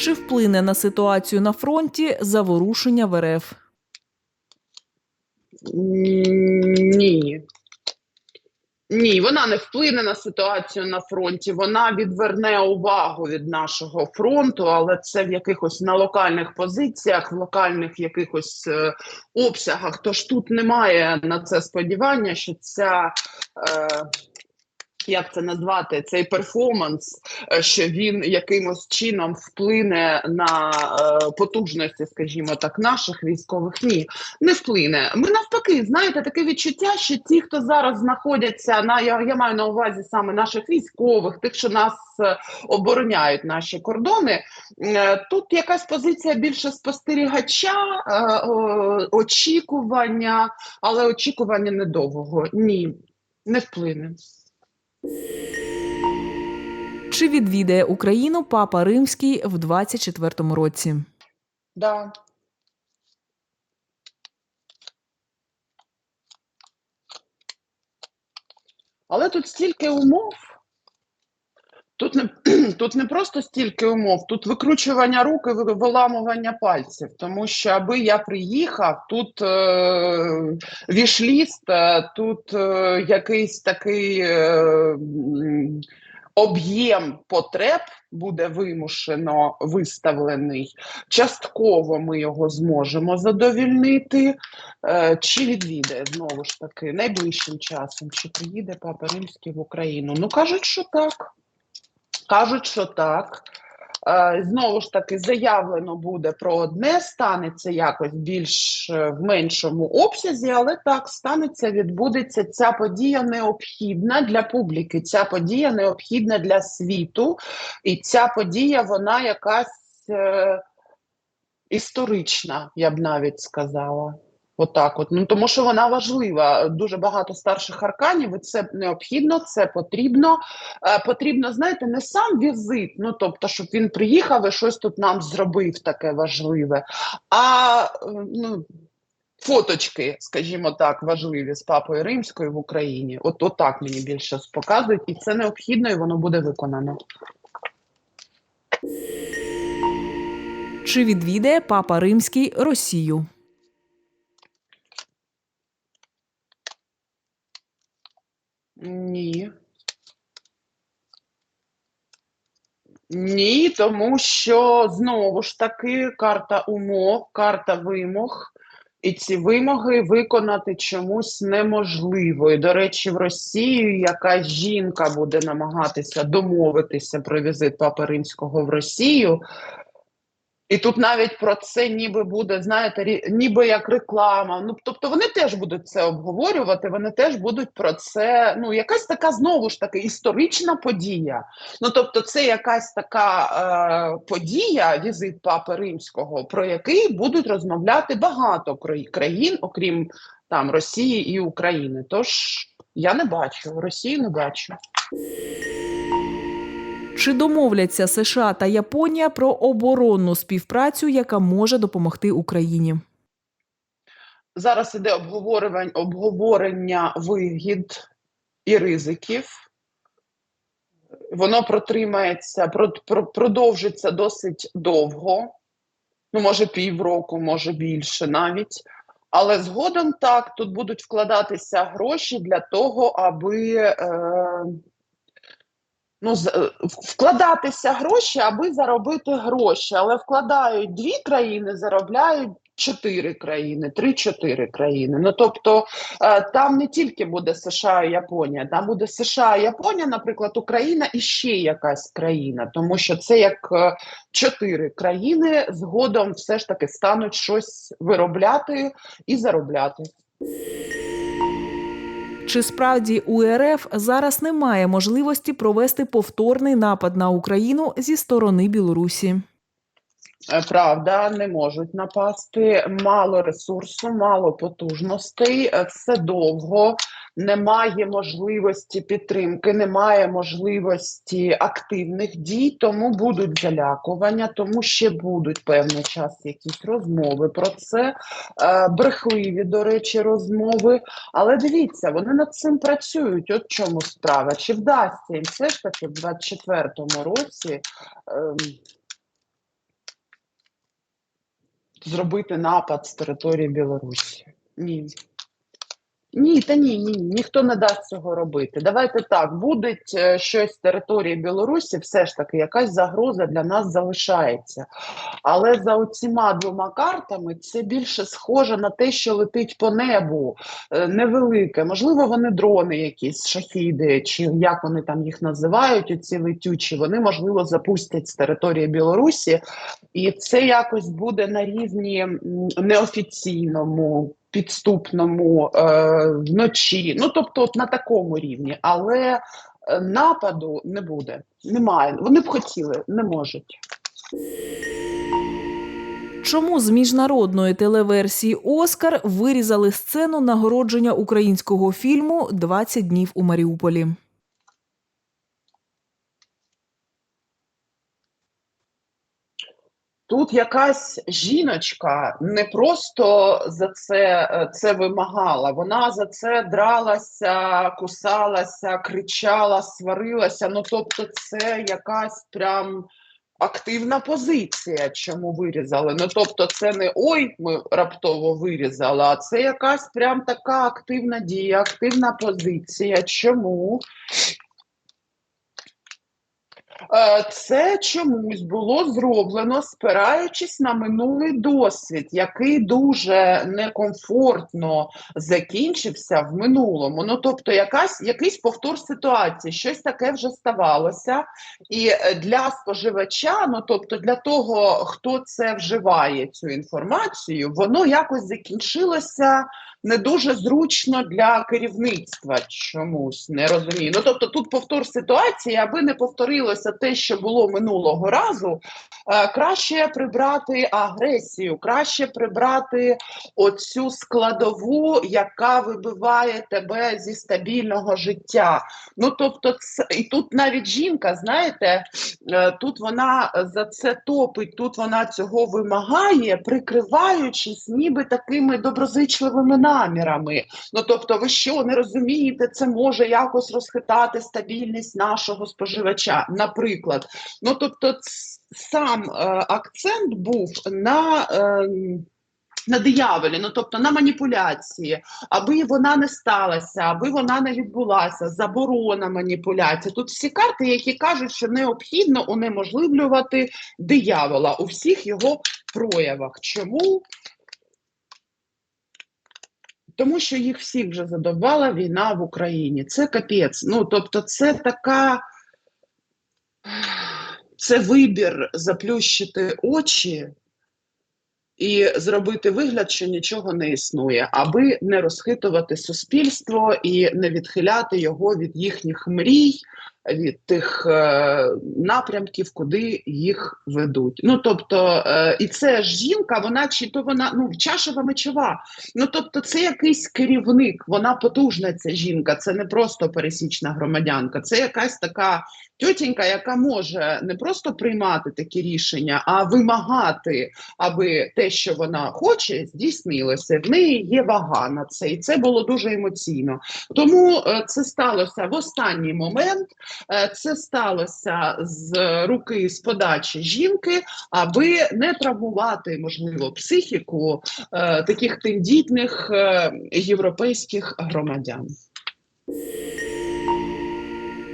Чи вплине на ситуацію на фронті заворушення в РФ? Ні. Ні, вона не вплине на ситуацію на фронті. Вона відверне увагу від нашого фронту, але це в якихось на локальних позиціях, в локальних якихось е, обсягах. Тож тут немає на це сподівання, що ця. Е, як це назвати цей перформанс, е, що він якимось чином вплине на е, потужності, скажімо так, наших військових? Ні, не вплине. Ми навпаки, знаєте, таке відчуття, що ті, хто зараз знаходяться на я, я маю на увазі саме наших військових, тих, що нас е, обороняють наші кордони. е, Тут якась позиція більше спостерігача, е, очікування, але очікування недовго. Ні, не вплине. Чи відвідає Україну папа Римський в 24-му році? Да. Але тут стільки умов. Тут не, тут не просто стільки умов, тут викручування рук і виламування пальців. Тому що аби я приїхав, тут е, вішліст, е, тут е, якийсь такий е, об'єм потреб буде вимушено виставлений. Частково ми його зможемо задовільнити. Е, Чи відвідає знову ж таки найближчим часом? Чи приїде Папа Римський в Україну? Ну кажуть, що так. Кажуть, що так. Е, Знову ж таки, заявлено буде про одне, станеться якось більш е, в меншому обсязі, але так станеться, відбудеться. Ця подія необхідна для публіки, ця подія необхідна для світу, і ця подія вона якась е, історична, я б навіть сказала. Отак, от ну тому, що вона важлива. Дуже багато старших арканів. І це необхідно, це потрібно. Е, потрібно, знаєте, не сам візит, ну тобто, щоб він приїхав і щось тут нам зробив таке важливе, а ну. Фоточки, скажімо так, важливі з папою римською в Україні. От, от так мені більше показують, і це необхідно, і воно буде виконано. Чи відвідає папа Римський Росію? Ні. Ні, тому що знову ж таки карта умов, карта вимог, і ці вимоги виконати чомусь неможливо. І, до речі, в Росію якась жінка буде намагатися домовитися про візит Папи Римського в Росію. І тут навіть про це ніби буде, знаєте, ніби як реклама. Ну тобто вони теж будуть це обговорювати, вони теж будуть про це. Ну, якась така знову ж таки історична подія. Ну тобто, це якась така е, подія, візит Папи Римського, про який будуть розмовляти багато країн, окрім там Росії і України. Тож я не бачу, Росію не бачу. Чи домовляться США та Японія про оборонну співпрацю, яка може допомогти Україні? Зараз іде обговорювання, обговорення вигід і ризиків. Воно протримається, про, про, продовжиться досить довго, ну, може, півроку, може більше навіть. Але згодом так, тут будуть вкладатися гроші для того, аби е, ну, е, вкладатися гроші, аби заробити гроші. Але вкладають дві країни, заробляють чотири країни, три-чотири країни. Ну тобто е, там не тільки буде США і Японія, там буде США, і Японія, наприклад, Україна і ще якась країна, тому що це як е, чотири країни згодом все ж таки стануть щось виробляти і заробляти. Чи справді у РФ зараз немає можливості провести повторний напад на Україну зі сторони Білорусі? Е, Правда, не можуть напасти. Мало ресурсу, мало потужностей. Все довго. Немає можливості підтримки, немає можливості активних дій, тому будуть залякування, тому ще будуть певний час якісь розмови про це. Е, брехливі, до речі, розмови. Але дивіться, вони над цим працюють. От чому справа. Чи вдасться їм все ж таки в 24-му році? ем, зробити напад з території Білорусі. Ні. Ні, та ні, ні, ні, ніхто не дасть цього робити. Давайте так, буде щось з території Білорусі, все ж таки, якась загроза для нас залишається. Але за оціма двома картами це більше схоже на те, що летить по небу, е, невелике. Можливо, вони дрони якісь, шахіди, чи як вони там їх називають, оці летючі, вони, можливо, запустять з території Білорусі, і це якось буде на рівні неофіційному, підступному, е, вночі. Ну, тобто, от на такому рівні. Але е, нападу не буде. Немає. Вони б хотіли, не можуть. Чому з міжнародної телеверсії Оскар вирізали сцену нагородження українського фільму «20 днів у Маріуполі? Тут якась жіночка не просто за це, е, це вимагала, вона за це дралася, кусалася, кричала, сварилася. Ну, тобто, це якась прям активна позиція, чому вирізали. Ну, тобто, це не ой, ми раптово вирізали, а це якась прям така активна дія, активна позиція. Чому? Е, Це чомусь було зроблено, спираючись на минулий досвід, який дуже некомфортно закінчився в минулому. Ну, тобто, якась, якийсь повтор ситуації, щось таке вже ставалося. І е, для споживача, ну тобто для того, хто це вживає, цю інформацію, воно якось закінчилося не дуже зручно для керівництва чомусь не розумію. Ну тобто, тут повтор ситуації, аби не повторилося те, що було минулого разу. е, Краще прибрати агресію, краще прибрати оцю складову, яка вибиває тебе зі стабільного життя. Ну тобто, це і тут навіть жінка, знаєте, е, тут вона за це топить, тут вона цього вимагає, прикриваючись ніби такими доброзичливими намірами. Ну тобто, ви що не розумієте, це може якось розхитати стабільність нашого споживача, наприклад. Ну тобто, сам е, акцент був на. Е, на дияволі, ну тобто на маніпуляції, аби вона не сталася, аби вона не відбулася, заборона маніпуляції. Тут всі карти, які кажуть, що необхідно унеможливлювати диявола у всіх його проявах. Чому? Тому що їх всіх вже задовбала війна в Україні. Це капець. Ну, тобто, це така. Це вибір заплющити очі і зробити вигляд, що нічого не існує, аби не розхитувати суспільство і не відхиляти його від їхніх мрій, від тих е, напрямків, куди їх ведуть. Ну тобто, е, і це жінка, вона чи то вона ну чашева мечова. Ну тобто, це якийсь керівник, вона потужна. Ця жінка, це не просто пересічна громадянка, це якась така тьотінька, яка може не просто приймати такі рішення, а вимагати, аби те, що вона хоче, здійснилося. В неї є вага на це, і це було дуже емоційно. Тому е, це сталося в останній момент. Е, Це сталося з руки з подачі жінки, аби не травмувати можливо психіку е, таких тендітних е, європейських громадян.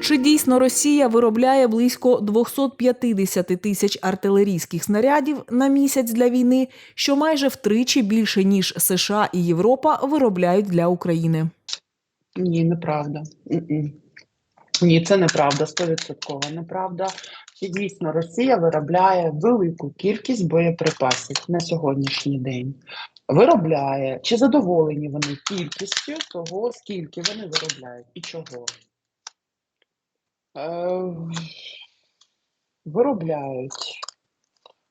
Чи дійсно Росія виробляє близько 250 тисяч артилерійських снарядів на місяць для війни, що майже втричі більше ніж США і Європа виробляють для України? Ні, неправда. М-м. Ні, це неправда, стовідсотково неправда. І дійсно Росія виробляє велику кількість боєприпасів на сьогоднішній день. Виробляє чи задоволені вони кількістю того, скільки вони виробляють і чого? Е, виробляють.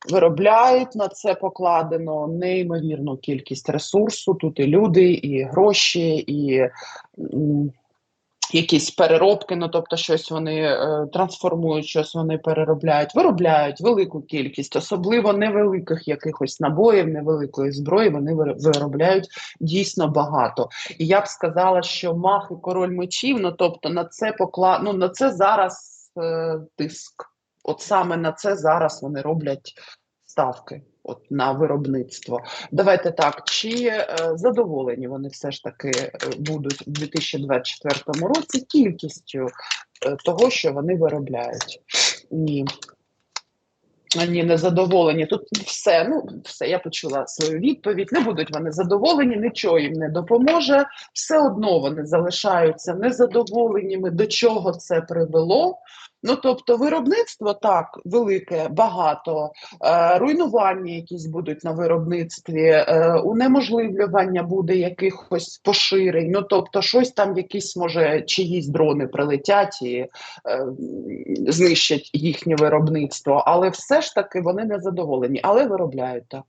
Виробляють на це покладено неймовірну кількість ресурсу. Тут і люди, і гроші, і якісь переробки. Ну тобто, щось вони е, трансформують, щось вони переробляють, виробляють велику кількість, особливо невеликих якихось набоїв, невеликої зброї. Вони виробляють дійсно багато. І я б сказала, що мах і король мечів, ну тобто на це покла... ну, на це зараз е, тиск. От саме на це зараз вони роблять ставки. От на виробництво. Давайте так, чи е, задоволені вони все ж таки е, будуть у 2024 році кількістю е, того, що вони виробляють? Ні. Ні, не задоволені. Тут все, ну все, я почула свою відповідь. Не будуть вони задоволені, нічого їм не допоможе. Все одно вони залишаються незадоволеніми, до чого це привело. Ну тобто, виробництво так велике, багато, е, руйнування якісь будуть на виробництві, е, унеможливлювання буде якихось поширень. Ну тобто, щось там, якісь може чиїсь дрони прилетять і е, знищать їхнє виробництво, але все ж таки вони не задоволені, але виробляють так.